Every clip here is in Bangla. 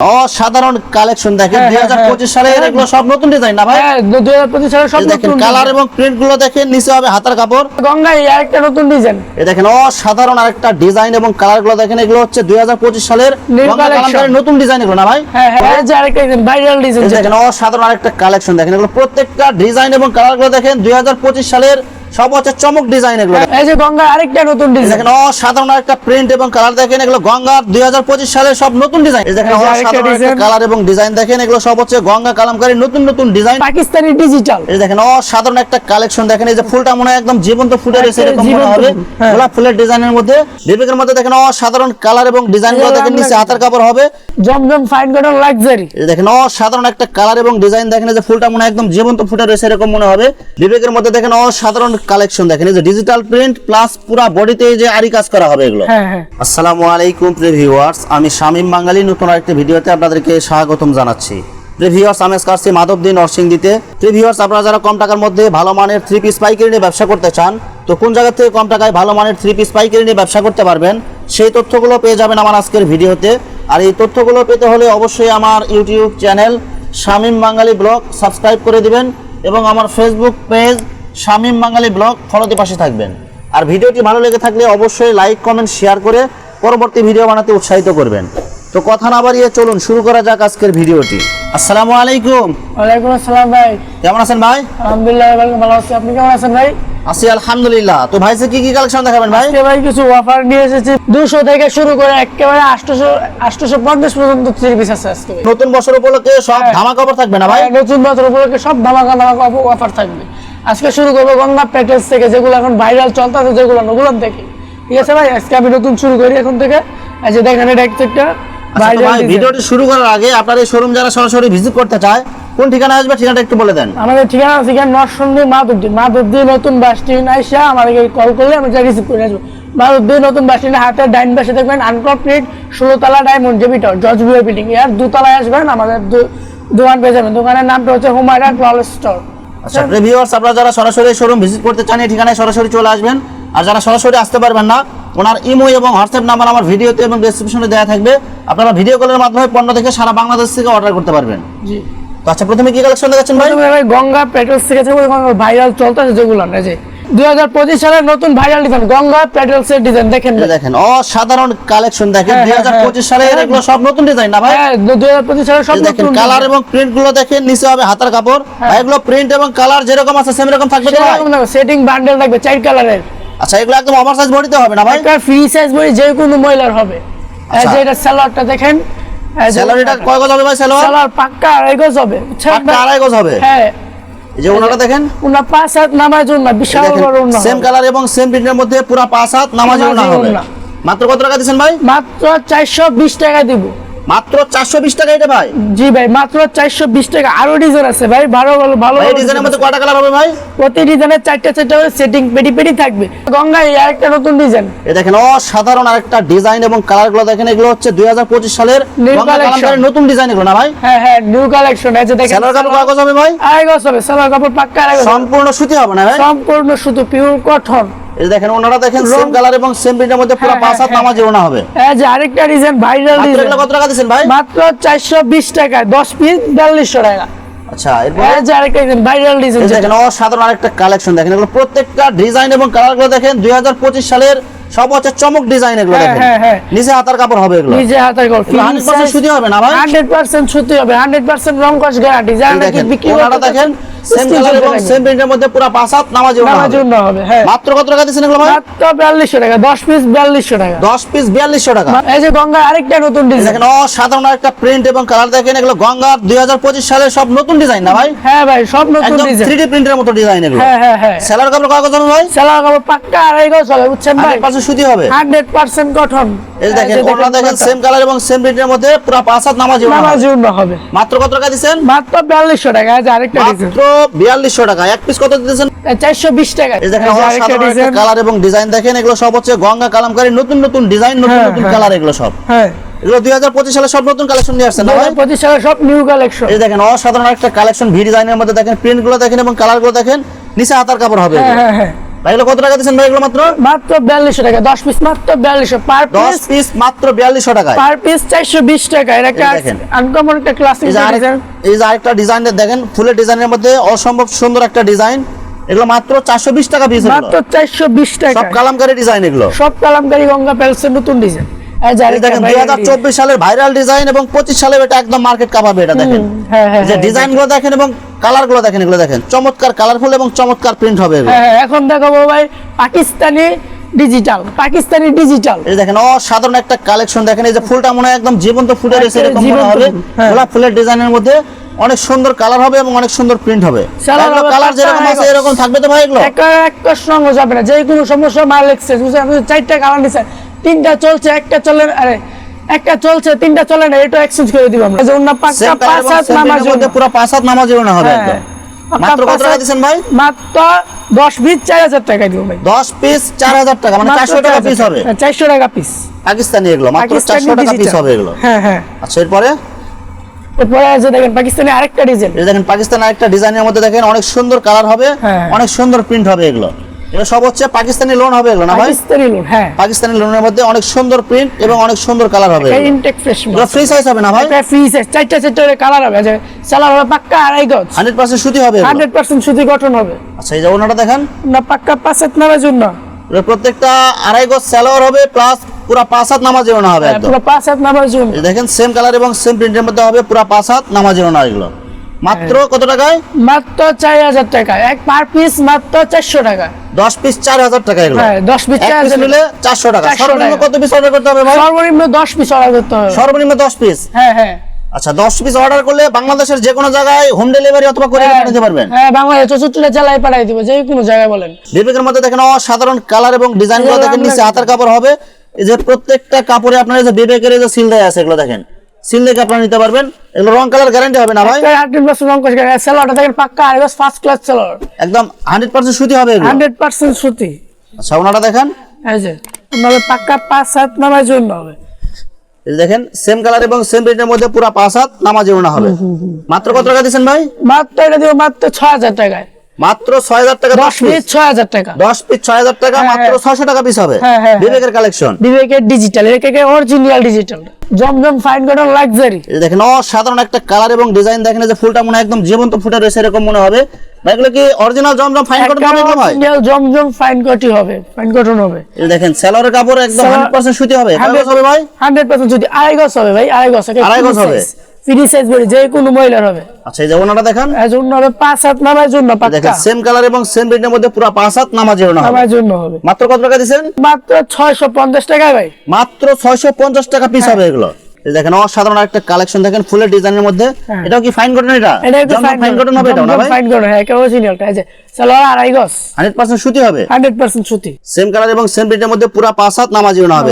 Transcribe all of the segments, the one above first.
অসাধারণ কালেকশন দেখেন হ্যাঁ, দুই হ্যাঁ, হাজার পঁচিশ সালে হ্যাঁ। এগুলো সব নতুন ডিজাইন না ভাই? হ্যাঁ দুই হাজার পঁচিশ সালে সব দেখেন কালার এবং প্রিন্টগুলো দেখেন নিচে হবে হাতার কাপড়। গঙ্গায় আরেকটা নতুন ডিজাইন এই দেখেন অসাধারণ আরেকটা ডিজাইন এবং কালারগুলো দেখেন এগুলো হচ্ছে দুই হাজার পঁচিশ সালের গঙ্গা নতুন ডিজাইন এগুলো না ভাই? হ্যাঁ হ্যাঁ ভাইরাল ডিজাইন দেখেন অসাধারণ আরেকটা কালেকশন দেখেন এগুলো প্রত্যেকটা ডিজাইন এবং কালারগুলো দেখেন দুই হাজার পঁচিশ সালের সব হচ্ছে চমক ডিজাইন এগুলো। এই যে গঙ্গায় আরেকটা নতুন ডিজাইন দেখেন অসাধারণ একটা প্রিন্ট এবং কালার দেখেন এগুলো। গঙ্গার দুই হাজার পঁচিশ সালের সব নতুন ডিজাইন এই দেখেন অসাধারণ একটা কালার এবং ডিজাইন দেখেন এগুলো। সব হচ্ছে গঙ্গা কালামকারীর নতুন নতুন ডিজাইন পাকিস্তানি ডিজিটাল এই দেখেন অসাধারণ একটা কালেকশন দেখেন। এই যে ফুলটা মনে হয় একদম জীবন্ত ফুটে রয়েছে এরকম মনে হবে। হ্যাঁ। গোলাপ ফুলের ডিজাইনের মধ্যে। বিবেকের মধ্যে দেখেন অসাধারণ কালার এবং ডিজাইনগুলো দেখেন। নিচে হাতার কাপড় হবে। জমজম ফাইন কটন লাক্সারি এই দেখেন অসাধারণ একটা কালার এবং ডিজাইন দেখেন। এই যে ফুলটা মনে হয় একদম জীবন্ত ফুটে রয়েছে এরকম মনে হবে। বিবেকের মধ্যে দেখেন অসাধারণ কালেকশন দেখেন এই যে ডিজিটাল প্রিন্ট প্লাস পুরা বডিতে এই যে আরি কাজ করা হবে এগুলো। হ্যাঁ হ্যাঁ। আসসালামু আলাইকুম প্রিভিউয়ার্স আমি শামীম বাঙালি নতুন আরেকটি ভিডিওতে আপনাদেরকে স্বাগতম জানাচ্ছি। প্রিভিউয়ার্স আমি কাছে মাধবদী নরসিংদীতে। প্রিভিউয়ার্স আপনারা যারা কম টাকার মধ্যে ভালো মানের থ্রি পিস পাইকারি নিয়ে ব্যবসা করতে চান তো কোন জায়গা থেকে কম টাকায় ভালো মানের থ্রি পিস পাইকারি নিয়ে ব্যবসা করতে পারবেন সেই তথ্যগুলো পেয়ে যাবেন আমার আজকের ভিডিওতে। আর এই তথ্যগুলো পেতে হলে অবশ্যই আমার YouTube channel Shamim Bangali vlog subscribe করে দিবেন এবং আমার Facebook page Shamim Bangali vlog ফলোতে পাশে থাকবেন। আর ভিডিওটি ভালো লেগে থাকলে অবশ্যই লাইক কমেন্ট শেয়ার করে পরবর্তী ভিডিও বানাতে উৎসাহিত করবেন। তো কথা না বাড়িয়ে চলুন শুরু করা যাক আজকের ভিডিওটি। আসসালামু আলাইকুম। ওয়ালাইকুম আসসালাম ভাই। কেমন আছেন ভাই? আলহামদুলিল্লাহ ভাই, ভালো আছি। আপনি কেমন আছেন ভাই? আছি আলহামদুলিল্লাহ। তো ভাই কি কি কালেকশন দেখাবেন ভাই? আজকে ভাই কিছু অফার নিয়ে এসেছি। দুশো থেকে শুরু করে একেবারে আটশোশো আটশোশো পঞ্চাশ পর্যন্ত থ্রি পিস আছে আজকে। নতুন বছর উপলক্ষে সব হ্যাঁ। ধামা কভার থাকবে না ভাই? ভাই নতুন বছর উপলক্ষে সব ধামাকা ধামাকা অফার থাকবে। আজকে শুরু করব গঙ্গা প্যাকেজ থেকে যেগুলো এখন ভাইরাল চলতেছে যেগুলো ওগুলো থেকে ঠিক আছে ভাই? আজকে আমি নতুন শুরু করি এখন থেকে। এই যে দেখেন এটা একটা আচ্ছা, ভিডিওটি শুরু করার আগে আপনার এই শোরুম যারা সরাসরি ভিজিট করতে চায় কোন ঠিকানা আসবে ঠিকানাটা একটু বলে দেন। আমাদের ঠিকানা আছে এখানে নরসন্দী মাধবদী। মাধবদী নতুন বাস স্ট্যান্ড আইসা আমাদেরকে কল করলে আমি রিসিভ করে আসব। মাধবদী নতুন বাস স্ট্যান্ডে হাতে ডাইন পাশে দেখবেন আনকমপ্লিট ষোলোতলা ডায়মন্ড জেবিটর জর্জ বিয়ার বিল্ডিং এর দুতলায় আসবেন আমাদের দোকান পেয়ে যাবেন। দোকানের নামটা হচ্ছে হুমায়রা ক্লল স্টোর আচ্ছা ভিউয়ার্স আপনারা যারা সরাসরি শোরুম ভিজিট করতে চান এই ঠিকানায় সরাসরি চলে আসবেন। আর যারা সরাসরি আসতে পারবেন না ওনার ইমো এবং হোয়াটসঅ্যাপ নাম্বার আমার ভিডিওতে এবং ডেসক্রিপশনে দেওয়া থাকবে। আপনারা ভিডিও কলের মাধ্যমে পণ্য দেখে সারা বাংলাদেশ থেকে অর্ডার করতে পারবেন। জি। আচ্ছা প্রথমে কি কালেকশন দেখাচ্ছেন ভাই? ভাই গঙ্গা পেট্রোলস থেকে ভাইরাল চলতেছে যেগুলো না যে দুই হাজার পঁচিশ সালের নতুন ভাইরাল ডিজাইন গঙ্গা পেট্রোলস এর ডিজাইন দেখেন দেখেন অসাধারণ কালেকশন দেখেন। হ্যাঁ, দুই হ্যাঁ, হাজার পঁচিশ হ্যাঁ। সালে এগুলো সব নতুন ডিজাইন না ভাই? হ্যাঁ দুই হাজার পঁচিশ সালের সব দেখেন নতুন কালার এবং প্রিন্টগুলো দেখেন নিচে হবে হাতার কাপড়। হ্যাঁ। এগুলো প্রিন্ট এবং কালার যেরকম আছে সেম রকম থাকবে তো ভাই? সেটিং বান্ডেল থাকবে চার কালারের আচ্ছা এগুলো একদম ওভার সাইজ বডিতে হবে না ভাই? একটা ফ্রি সাইজ বই যে কোনো মহিলার হবে। এই আচ্ছা। যে এটা স্যালাডটা দেখেন যে- কয় গজ হবে ভাই স্যালোয়ার স্যালাড পাক্কা আড়াই গজ হবে। পাক্কা আড়াই গজ হবে? হ্যাঁ। এই যে ওনাটা দেখেন। উনা পাঁচ হাত নামাজ জন্য বিশাল বড় উন্না সেম কালার এবং সেম প্রিন্টের মধ্যে পুরো পাঁচ হাত নামাজ নামাজি হবে। মাত্র কত টাকা দিচ্ছেন ভাই? মাত্র চারশো বিশ টাকা দিব। মাত্র চারশো বিশ টাকা এটা ভাই। জি ভাই মাত্র চারশো বিশ টাকা। আরও ডিজাইন আছে ভাই ভালো ভালো ভালো এই ডিজাইনের মধ্যে কয়টা কালার হবে ভাই? প্রতি ডিজাইনের চারটা চারটা সেটিং থাকবে। গঙ্গা এই আরেকটা নতুন ডিজাইন এই দেখেন অসাধারণ আরেকটা ডিজাইন এবং দেখেন এগুলো হচ্ছে দুই হাজার পঁচিশ সালের New গঙ্গা নতুন ডিজাইন এগুলো না ভাই? হ্যাঁ হ্যাঁ নিউ কালেকশন আছে দেখেন। স্যালোয়ার কাপড় কয় গজ হবে ভাই? আড়াই গজ হবে সালোয়ার কাপড় পাক্কা আড়াই সম্পূর্ণ সুতি হবে না ভাই? সম্পূর্ণ শুধু পিওর কটন এই দেখেন ওনারা দেখেন সেম কালার এবং সেম প্রিন্টের মধ্যে পুরো হ্যাঁ, পাঁচ হাত হ্যাঁ, নামাজি ওড়না হবে। এই যে আরেকটা ডিজাইন ভাইরাল ডিজাইন কত টাকা দিচ্ছেন ভাই? মাত্র চারশো বিশ টাকা দশ পিস বিয়াল্লিশশো টাকা। আচ্ছা এরপর? যে আরেকটা ডিজাইন ভাইরাল ডিজাইন দেখেন অসাধারণ আরেকটা কালেকশন দেখেন। এগুলো প্রত্যেকটা ডিজাইন এবং কালার দেখেন দুই হাজার পঁচিশ সালের সব হচ্ছে চমক ডিজাইন এগুলো হ্যাঁ, দেখেন। হ্যাঁ, হ্যাঁ। নিচে হাতার কাপড় হবে এগুলো। নিজে হাতের পার্সেন্ট সুতি হবে না ভাই? হান্ড্রেড পার্সেন্ট সুতি হবে হান্ড্রেড পার্সেন্ট রং কস গ্যারান্টি এই নাকি বিক্রি ওনারা দেখেন সেম কালার এবং সেম প্রিন্টের মধ্যে পুরো পাঁচ হাত নামাজি ওড়না হবে। হ্যাঁ। মাত্র কত টাকা দিচ্ছেন এগুলো ভাই? মাত্র বিয়াল্লিশশো টাকা দশ পিস বিয়াল্লিশশো টাকা। দশ পিস বিয়াল্লিশশো টাকা। এই যে গঙ্গা আরেকটা নতুন ডিজাইন দেখেন অসাধারণ একটা প্রিন্ট এবং কালার দেখেন এগুলো গঙ্গার দুই হাজার সব নতুন ডিজাইন না ভাই? হ্যাঁ ভাই সব নতুন ডিজাইন থ্রি প্রিন্টের মতো ডিজাইন এগুলো। হ্যাঁ হ্যাঁ হ্যাঁ। সেলার কাপড় কয় গজ ভাই? সালোয়ার কাপড় পাক্কা আড়াই গজ হবে বুঝছেন ভাই? হান্ড্রেড পার্সেন্ট সুতি হবে। হান্ড্রেড পার্সেন্ট কটন এই দেখেন ওনারা দেখেন সেম কালার এবং সেম প্রিন্টের মধ্যে পুরো পাঁচ হাত নামাজি ওড়না হবে। মাত্র কত টাকা দিচ্ছেন মাত্র বিয়াল্লিশশো টাকা এই যে আরেকটা ডিজাইন বিয়াল্লিশশো টাকা। এক পিস কত দিতেছেন? চারশো বিশ টাকা। দেখেন কালার এবং ডিজাইন দেখেন এগুলো সব হচ্ছে গঙ্গা কালামকারী নতুন নতুন ডিজাইন নতুন হ্যাঁ, নতুন হ্যাঁ। কালার এগুলো সব। হ্যাঁ। এগুলো দুই হাজার পঁচিশ সালে সব নতুন কালেকশন নিয়ে আসছে না ভাই? পঁচিশ সালে সব নিউ কালেকশন এই দেখেন অসাধারণ একটা কালেকশন ভি ডিজাইনের মধ্যে দেখেন প্রিন্টগুলো দেখেন এবং কালারগুলো দেখেন নিচে হাতার কাপড় হবে হ্যাঁ হ্যাঁ হ্যাঁ। ভাই এগুলো কত টাকা দিচ্ছেন ভাই এগুলো মাত্র? মাত্র বিয়াল্লিশশো টাকা দশ পিস মাত্র বিয়াল্লিশশো পার দশ পিস পিস মাত্র বিয়াল্লিশশো টাকায়। পার পিস চারশো বিশ টাকা এটা একটা দেখেন। আনকমন একটা ক্লাসিক যে এই যে আরেকটা ডিজাইনের দেখেন ফুলের ডিজাইনের মধ্যে অসম্ভব সুন্দর একটা ডিজাইন এগুলো মাত্র চারশো বিশ টাকা পিস মাত্র চারশো বিশ টাকা। সব কালামকারী ডিজাইন এগুলো। সব কালামকারী গঙ্গা প্যালেসের নতুন ডিজাইন সালের ভাইরাল ডিজাইন এবং পঁচিশ সালে এটা একদম মার্কেট কাপাবে এটা দেখেন। হ্যাঁ হ্যাঁ যে হ্যাঁ, ডিজাইনগুলো দেখেন এবং কালারগুলো দেখেন এগুলো দেখেন। চমৎকার কালারফুল এবং চমৎকার প্রিন্ট হবে হ্যাঁ, হ্যাঁ, এখন দেখাবো ভাই পাকিস্তানি ডিজিটাল পাকিস্তানি ডিজিটাল এই দেখেন অসাধারণ একটা কালেকশন দেখেন এই যে ফুলটা মনে হয় একদম জীবন্ত ফুটে রয়েছে এরকম মনে হবে। হ্যাঁ। গোলাপ ফুলের ডিজাইনের মধ্যে অনেক সুন্দর কালার হবে এবং অনেক সুন্দর প্রিন্ট হবে। কালার যেরকম আছে হয়ে এরকম থাকবে তো ভাই এগুলো? একটা সঙ্গ যাবে না যে কোনো সমস্যা মাল এক্সচেঞ্জ বুঝছেন? আপনি চারটা কালার নিছেন তিনটা চলছে একটা চলে আরে একটা চলছে তিনটা চলে না এটা এক্সচেঞ্জ করে দিব আমরা। এই যে অন্য পাঁচটা পাঁচ হাত সেম মধ্যে পুরো পাঁচ হাত নামাজ না হবে হ্যাঁ। একদম। মাত্র কত টাকা দিচ্ছেন ভাই? মাত্র দশ পিস চার হাজার টাকা দিব ভাই। দশ পিস চার হাজার টাকা মানে মাত্র চারশো টাকা পিস হবে। হ্যাঁ, চারশো টাকা পিস পাকিস্তানি এগুলো মাত্র পাকিস্তানি চারশো টাকা পিস হবে এগুলো। হ্যাঁ হ্যাঁ। আচ্ছা এরপরে? এরপরে আছে দেখেন পাকিস্তানি আরেকটা ডিজাইন দেখেন পাকিস্তান আরেকটা ডিজাইনের মধ্যে দেখেন অনেক সুন্দর কালার হবে হ্যাঁ। অনেক সুন্দর প্রিন্ট হবে এগুলো। এগুলো সব হচ্ছে পাকিস্তানি লোন হবে এগুলো না ভাই? পাকিস্তানি লোন হ্যাঁ। পাকিস্তানি লোনের মধ্যে অনেক সুন্দর প্রিন্ট এবং অনেক সুন্দর কালার হবে। ইনটেক ফ্রেশ ফ্রি সাইজ হবে না ভাই? এটা ফ্রি সাইজ চারটা চারটা কালার হবে। যে সালার হবে পাক্কা আড়াই গজ। হান্ড্রেড পার্সেন্ট সুতি হবে এগুলো। হান্ড্রেড পার্সেন্ট সুতি গঠন হবে। আচ্ছা এই যে ওনাটা দেখেন। না পাক্কা পাঁচ হাত নামের জন্য। প্রত্যেকটা আড়াই গজ স্যালোয়ার হবে প্লাস পুরো পাঁচ হাত নামাজি ওনা হবে একদম। পুরো পাঁচ হাত নামের জন্য। দেখেন সেম কালার এবং সেম প্রিন্টের মধ্যে হবে পুরো পাঁচ হাত নামাজি ওনা এগুলো। মাত্র হ্যাঁ। কত টাকায়? মাত্র চার হাজার টাকা। এক পার পিস মাত্র চারশো টাকা। দশ পিস চার হাজার টাকা এগুলো। হ্যাঁ দশ পিস চার হাজার নিলে চারশো টাকা। সর্বনিম্ন কত পিস অর্ডার করতে হবে ভাই? সর্বনিম্ন দশ পিস অর্ডার করতে হবে। সর্বনিম্ন দশ পিস হ্যাঁ হ্যাঁ। আচ্ছা দশ পিস অর্ডার করলে বাংলাদেশের যে কোনো জায়গায় হোম ডেলিভারি অথবা করে হ্যাঁ, নিতে পারবেন। হ্যাঁ বাংলাদেশ চৌষট্টিটা জেলায় পাঠাই দিব যে কোনো জায়গায় বলেন। বিবেকের মধ্যে দেখেন অসাধারণ কালার এবং ডিজাইনগুলো দেখেন নিচে হাতের কাপড় হবে। এই যে প্রত্যেকটা কাপড়ে আপনার এই যে বিবেকের যে সিল দেয়া আছে এগুলো দেখেন। সিল দেখে আপনারা নিতে পারবেন। এগুলো রং কালার গ্যারান্টি হবে না ভাই? হান্ড্রেড পার্সেন্ট রং করে সেলারটা দেখেন পাক্কা আর ফার্স্ট ক্লাস সেলার একদম হান্ড্রেড পার্সেন্ট সুতি হবে এগুলো। হান্ড্রেড পার্সেন্ট সুতি। আচ্ছা ওনাটা দেখেন। এই যে পাক্কা পাঁচ হাত নামার জন্য হবে। দেখেন সেম কালার এবং সেম প্রিন্টের মধ্যে পুরো পাঁচ হাত নামাজি হবে। মাত্র কত টাকা দিচ্ছেন ভাই? মাত্র এটা দিব মাত্র হাজার টাকায়। মাত্র ছয় হাজার টাকা দশ পিস ছয় হাজার টাকা। দশ পিস ছয় হাজার টাকা হ্যাঁ, মাত্র হ্যাঁ। ছয়শো টাকা পিস হবে। হ্যাঁ, হ্যাঁ, বিবেকের কালেকশন বিবেকের ডিজিটাল এটাকে original digital Zamzam fine cotton luxury দেখেন অসাধারণ একটা কালার এবং ডিজাইন দেখেন যে ফুলটা মনে একদম জীবন্ত ফুটে রয়েছে এরকম মনে হবে। এগুলো কি অরিজিনাল জমজম ফাইন কটন হবে ভাই অরিজিনাল জমজম ফাইন কটি হবে ফাইন কটন হবে। এই দেখেন সেলরের কাপড় একদম Seller- হান্ড্রেড পার্সেন্ট সুতি হবে। গজ হবে ভাই? হান্ড্রেড পার্সেন্ট যদি আড়াই গজ হবে ভাই আড়াই গজ আড়াই গজ হবে? ফ্রি সাইজ বডি যে কোনো মহিলার হবে। আচ্ছা এই যে ওনাটা দেখেন। এর জন্য হবে পাঁচ হাত নামার জন্য দেখেন সেম কালার এবং সেম মধ্যে পুরো পাঁচ হাত নামার জন্য হবে। মাত্র কত টাকা দিচ্ছেন মাত্র ছয়শো পঞ্চাশ টাকা ভাই। মাত্র ছয়শো পঞ্চাশ টাকা পিস হবে এগুলো। এই দেখেন অসাধারণ একটা কালেকশন দেখেন ফুলের ডিজাইনের মধ্যে। হ্যাঁ। এটাও কি ফাইন কটন এটা? এটা একটু ফাইন কটন হবে এটা না ভাই? ফাইন কটন হ্যাঁ আছে সালোয়ার আড়াই গজ। হান্ড্রেড পার্সেন্ট সুতি হবে? হান্ড্রেড পার্সেন্ট সুতি। সেম কালার এবং সেম প্রিন্টের মধ্যে পুরো পাঁচ হাত নামাজি হবে।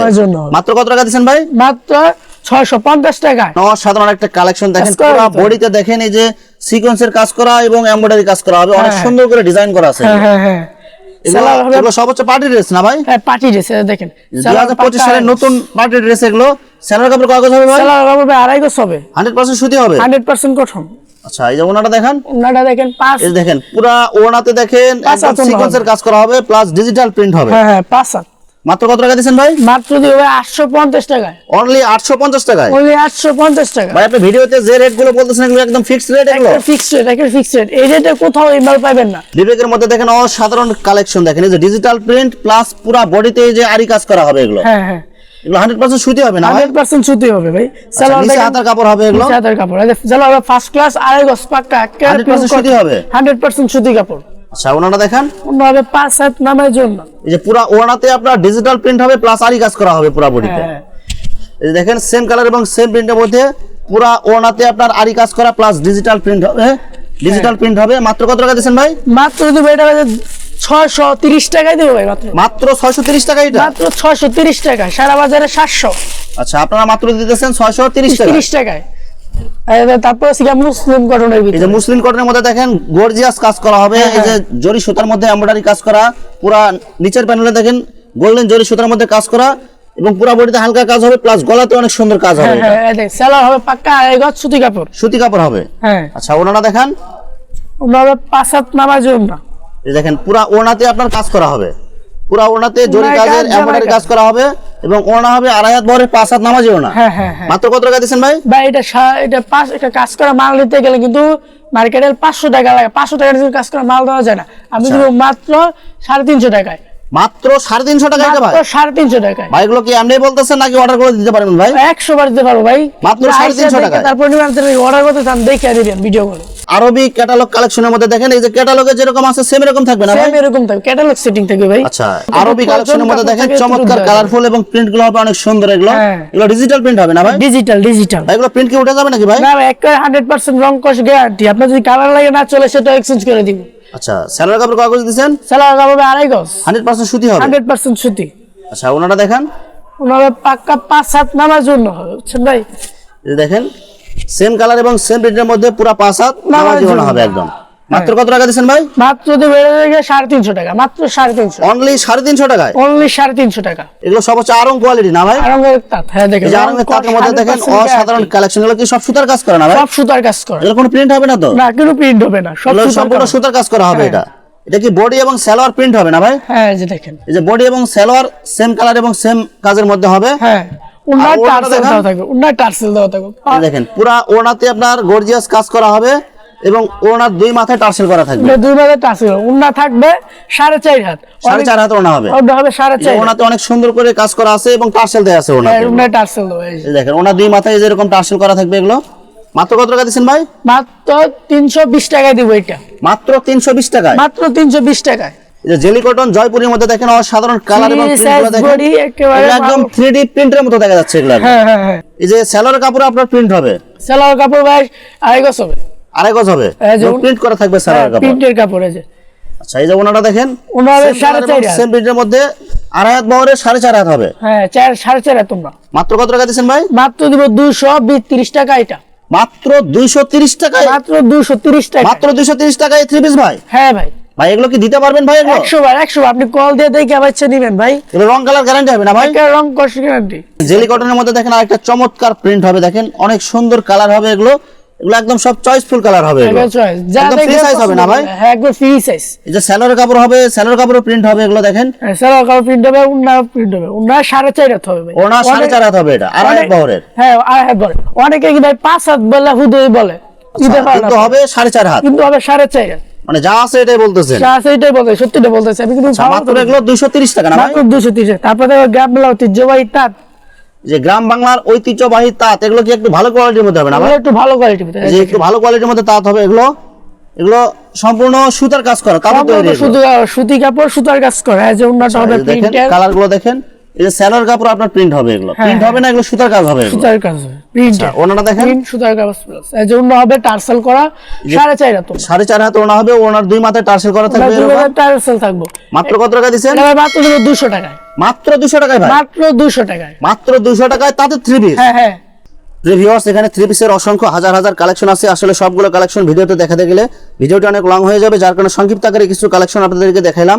মাত্র কত টাকা দিচ্ছেন ভাই? মাত্র ছয়শো পঞ্চাশ টাকা অসাধারণ একটা কালেকশন দেখেন পুরো বডিতে দেখেন এই যে সিকোয়েন্সের কাজ করা এবং এমব্রয়ডারি কাজ করা হবে অনেক হ্যাঁ। সুন্দর করে ডিজাইন করা আছে হ্যাঁ হ্যাঁ হ্যাঁ। এগুলো সালোয়ার হবে এগুলো সব হচ্ছে পার্টি ড্রেস না ভাই? হ্যাঁ পার্টি ড্রেস দেখেন। সালের নতুন পার্টি ড্রেস এগুলো। কাপড় হবে ভাই? আড়াই গজ সুতি আচ্ছা এই যে ওনাটা দেখেন। ওনাটা দেখেন পাঁচ এই দেখেন পুরা ওনাতে দেখেন সিকোয়েন্সের কাজ করা হবে প্লাস ডিজিটাল প্রিন্ট হবে। হ্যাঁ হ্যাঁ পাঁচ মাত্র কত টাকা দিচ্ছেন ভাই? মাত্র দিবে আটশো পঞ্চাশ টাকায় অনলি আটশো পঞ্চাশ টাকায়? ওনলি আটশো পঞ্চাশ টাকা। ভাই আপনি ভিডিওতে যে রেটগুলো বলতেছেন এগুলো একদম ফিক্সড রেট এগুলো? ফিক্সড রেট একটা ফিক্সড রেট এই রেটে কোথাও মাল পাবেন না। বিবেকের মধ্যে দেখেন অসাধারণ কালেকশন দেখেন। এই যে ডিজিটাল প্রিন্ট প্লাস পুরা বডিতে এই যে আরি কাজ করা হবে এগুলো। হ্যাঁ হ্যাঁ। এগুলো হান্ড্রেড পার্সেন্ট সুতি হবে না হান্ড্রেড পার্সেন্ট সুতি হবে ভাই। আচ্ছা, নিচে হাতার কাপড় হবে এগুলো? হাতের কাপড়। ফার্স্ট ক্লাস আড়াই গজ পাক্কা 100% সুতি হবে? হান্ড্রেড পার্সেন্ট সুতি কাপড়। আচ্ছা ওনাটা দেখেন। অন্য পাঁচ হাত নামের জন্য। এই যে পুরা ওনাতে আপনার ডিজিটাল প্রিন্ট হবে প্লাস আরি কাজ করা হবে পুরা বডিতে। হ্যাঁ এই দেখেন সেম কালার এবং সেম প্রিন্টের মধ্যে পুরা ওনাতে আপনার আরি কাজ করা প্লাস ডিজিটাল প্রিন্ট হবে ডিজিটাল হ্যাঁ। প্রিন্ট হবে। মাত্র কত টাকা দিচ্ছেন ভাই? মাত্র দেবো এটা ছয়শো তিরিশ টাকায় দেবো ভাই মাত্র। মাত্র ছয়শো তিরিশ টাকা এটা? মাত্র ছয়শো তিরিশ টাকা সারা বাজারে সাতশো। আচ্ছা আপনারা মাত্র দিতেছেন ছয়শো তিরিশ টাকা তিরিশ টাকায়। আর তারপরে আছে মুসলিম কটনের এই যে মুসলিম কটনের মধ্যে দেখেন গর্জিয়াস কাজ করা হবে। এই যে জরি সুতার মধ্যে এমব্রয়ডারি কাজ করা পুরা নিচের প্যানেলে দেখেন গোল্ডেন জরি সুতার মধ্যে কাজ করা এবং পুরা বডিতে হালকা কাজ হবে প্লাস গলাতে অনেক সুন্দর কাজ হবে হ্যাঁ এটা। হ্যাঁ সেলার হবে পাক্কা আড়াই গজ সুতি কাপড়। সুতি কাপড় হবে। হ্যাঁ। আচ্ছা ওনারা দেখান। আমরা হবে পাঁচ হাত নামার জন্য এই দেখেন পুরা ওড়নাতে আপনার কাজ করা হবে। পুরা ওড়নাতে জরি কাজের এমব্রয়ডারি। কাজ। করা হবে। এবং ওড়না হবে আড়াই হাত ভরে পাঁচ হাত নামাজি না। হ্যাঁ হ্যাঁ হ্যাঁ। মাত্র কত টাকা দিচ্ছেন ভাই? ভাই এটা এটা পাঁচ একটা কাজ করা মাল নিতে গেলে কিন্তু মার্কেটে পাঁচশো টাকা লাগে। পাঁচশো টাকা কাজ করা মাল দেওয়া যায় না আমি আচ্ছা। মাত্র সাড়ে তিনশো টাকায়। মাত্র সাড়ে তিনশো টাকা ভাই। সাড়ে তিনশো এগুলো কি বলতেছেন নাকি অর্ডার করে দিতে পারবেন ভাই? একশো বার দিতে পারব ভাই। মাত্র 350 দেখে টাকায়। তারপর অর্ডার করতে চান দেখে দিবেন ভিডিও করে। আরবি ক্যাটালগ কালেকশনের মধ্যে দেখেন এই যে ক্যাটালগে যেরকম আছে সেম এরকম থাকবে না সেম এরকম থাকবে। ক্যাটালগ সেটিং থাকবে ভাই। আচ্ছা আরবি কালেকশনের মধ্যে দেখেন চমৎকার কালারফুল এবং প্রিন্টগুলো হবে অনেক সুন্দর এগুলো। হ্যাঁ। এগুলো ডিজিটাল প্রিন্ট হবে না ভাই? ডিজিটাল ডিজিটাল ভাই এগুলো প্রিন্ট কি উঠে যাবে নাকি ভাই? না একবারে হান্ড্রেড পার্সেন্ট রং কষ গ্যারান্টি আপনার যদি কালার লাগে না চলে সেটা এক্সচেঞ্জ করে দিব। আচ্ছা স্যালোয়ার কাপড় কাগজ দিচ্ছেন সালোয়ার কাপড় আড়াই গজ। হান্ড্রেড পার্সেন্ট সুতি হবে? হান্ড্রেড পার্সেন্ট সুতি। আচ্ছা ওনাটা দেখেন। ওনারা পাক্কা পাঁচ সাত নামার জন্য হবে বুঝছেন ভাই? দেখেন সেম কালার এবং সেম প্রিন্টের মধ্যে পুরো পাঁচ হাত নামাজ নামাজ জন্য। হবে একদম। মাত্র কত টাকা দিচ্ছেন ভাই? মাত্র তো বেড়ে গেছে সাড়ে তিনশো টাকা মাত্র সাড়ে তিনশো। অনলি সাড়ে তিনশো টাকায়? অনলি সাড়ে তিনশো টাকা। এগুলো সব হচ্ছে আরং কোয়ালিটি না ভাই? আরঙ্গের তাঁত হ্যাঁ দেখেন। তাঁতের মধ্যে দেখেন অসাধারণ কালেকশন এগুলো কি সব সুতার কাজ করে না ভাই? সব সুতার কাজ করে। এগুলো কোনো প্রিন্ট হবে না তো? না কোনো প্রিন্ট হবে না সব সম্পূর্ণ সুতার কাজ করা হবে এটা। এটা কি বডি এবং সালোয়ার প্রিন্ট হবে না ভাই? হ্যাঁ যে দেখেন। এই যে বডি এবং সালোয়ার সেম কালার এবং সেম কাজের মধ্যে হবে। হ্যাঁ। ওড়নাটা টার্সেল। দেওয়া থাকবে উন্নার টার্সেল দেওয়া থাকবে। দেখেন পুরা ওড়নাতে আপনার গর্জিয়াস কাজ করা হবে। এবং ওড়নার দুই মাথায় টার্সেল করা থাকবে। দুই মাসের টার্সেল উন্না থাকবে সাড়ে চার হাত। সাড়ে চার হাত ওড়না হবে। ওটা হবে সাড়ে চার হাত ওড়নাতে অনেক সুন্দর করে কাজ করা আছে এবং টার্সেল দেওয়া আছে হ্যাঁ, উন্নার টার্সেল দেখেন ওনার দুই মাথায় যেরকম টার্সেল করা থাকবে এগুলো। মাত্র কত টাকা দিচ্ছেন ভাই? মাত্র তিনশো বিশ টাকায় দিব এটা। মাত্র তিনশো বিশ টাকায়? মাত্র তিনশো বিশ টাকায়। জেলি কটন জয়পুরের মধ্যে দেখেন অসাধারণ কালার এবং একদম থ্রি ডি প্রিন্টের মতো দেখা যাচ্ছে এগুলো। হ্যাঁ হ্যাঁ হ্যাঁ। এই যে স্যালোর কাপড়ে আপনার প্রিন্ট হবে। সেলার কাপড় ভাই আড়াই গজ হবে। আড়াই গজ হবে। প্রিন্ট করা থাকবে স্যালোর কাপড় প্রিন্টের কাপড় যে। আচ্ছা এই যে ওনাটা দেখেন ওনার সাড়ে চার সেম প্রিন্টের মধ্যে আড়াই হাত সাড়ে চার হাত হবে। হ্যাঁ চার সাড়ে চার হাত তোমরা। মাত্র কত টাকা দিচ্ছেন ভাই? মাত্র দিব দুশো তিরিশ টাকা এটা। মাত্র দুইশো তিরিশ টাকায়? মাত্র দুশো তিরিশ টাকা। মাত্র দুইশো তিরিশ টাকায় থ্রি পিস ভাই? হ্যাঁ ভাই। ভাই এগুলো কি দিতে পারবেন ভাই একশো বার একশো বার। আপনি কল দিয়ে দেখে আবার ইচ্ছে নিবেন ভাই। রং কালার গ্যারান্টি হবে না ভাই? একটা রং কষ্ট গ্যারান্টি জেলি কটনের মধ্যে দেখেন আরেকটা চমৎকার প্রিন্ট হবে। দেখেন অনেক সুন্দর কালার হবে এগুলো। এগুলো একদম সব চয়েসফুল কালার হবে একদম free size হবে না ভাই? হ্যাঁ একদম ফ্রি সাইজ এই যে কাপড় হবে প্রিন্ট হবে এগুলো দেখেন। সেলার কাপড় প্রিন্ট হবে উন্না প্রিন্ট হবে। উন্না সাড়ে চার হাত হবে সাড়ে চার হাত হবে এটা বহরের। হ্যাঁ বলে অনেকে কি ভাই পাঁচ হাত বলে হুদুই বলে। পারে কিন্তু হবে সাড়ে চার হাত। কিন্তু হবে সাড়ে চার হাত। মানে যা আছে এটাই বলতেছেন। যা আছে এটাই বলতে সত্যিটা বলতেছে আমি কিন্তু আচ্ছা, মাত্র এগুলো দুইশো তিরিশ টাকা না ভাই? মাত্র দুশো তিরিশ তারপরে দেখো গ্রাম মেলা ঐতিহ্যবাহী তাঁত। যে গ্রাম বাংলার ঐতিহ্যবাহী তাঁত এগুলো কি একটু ভালো কোয়ালিটির মধ্যে হবে না? একটু ভালো কোয়ালিটির মধ্যে যে একটু ভালো কোয়ালিটির মধ্যে তাঁত হবে এগুলো এগুলো সম্পূর্ণ সুতার কাজ করা কাপড় তৈরি শুধু সুতি কাপড় সুতার কাজ করা এই যে উন্নত হবে দেখেন প্রিন্টের কালারগুলো দেখেন। এই যে স্যালোর কাপড় আপনার প্রিন্ট হবে এগুলো। হ্যাঁ, প্রিন্ট হবে না এগুলো সুতার কাজ হবে সুতার কাজ হবে। প্রিন্টের ওনাটা দেখেন। প্রিন্ট সুতার কাজ প্লাস এই যে উন্ন হবে টার্সেল করা সাড়ে চার হাত তোমরা সাড়ে চার হাত ওনা হবে ওনার দুই মাথায় টার্সেল করা থাকবে এরকম। টার্সেল থাকব। মাত্র কত টাকা মাত্র দেবো দুশো টাকায়। মাত্র টাকায় ভাই? মাত্র টাকায়। মাত্র টাকায় তাতে থ্রি পিস হ্যাঁ হ্যাঁ। এখানে থ্রি পিসের অসংখ্য হাজার হাজার কালেকশন আছে। আসলে সবগুলো কালেকশন ভিডিওতে দেখাতে গেলে ভিডিওটি অনেক লং হয়ে যাবে। যার কারণে সংক্ষিপ্ত আকারে কিছু কালেকশন আপনাদেরকে দেখাইলাম।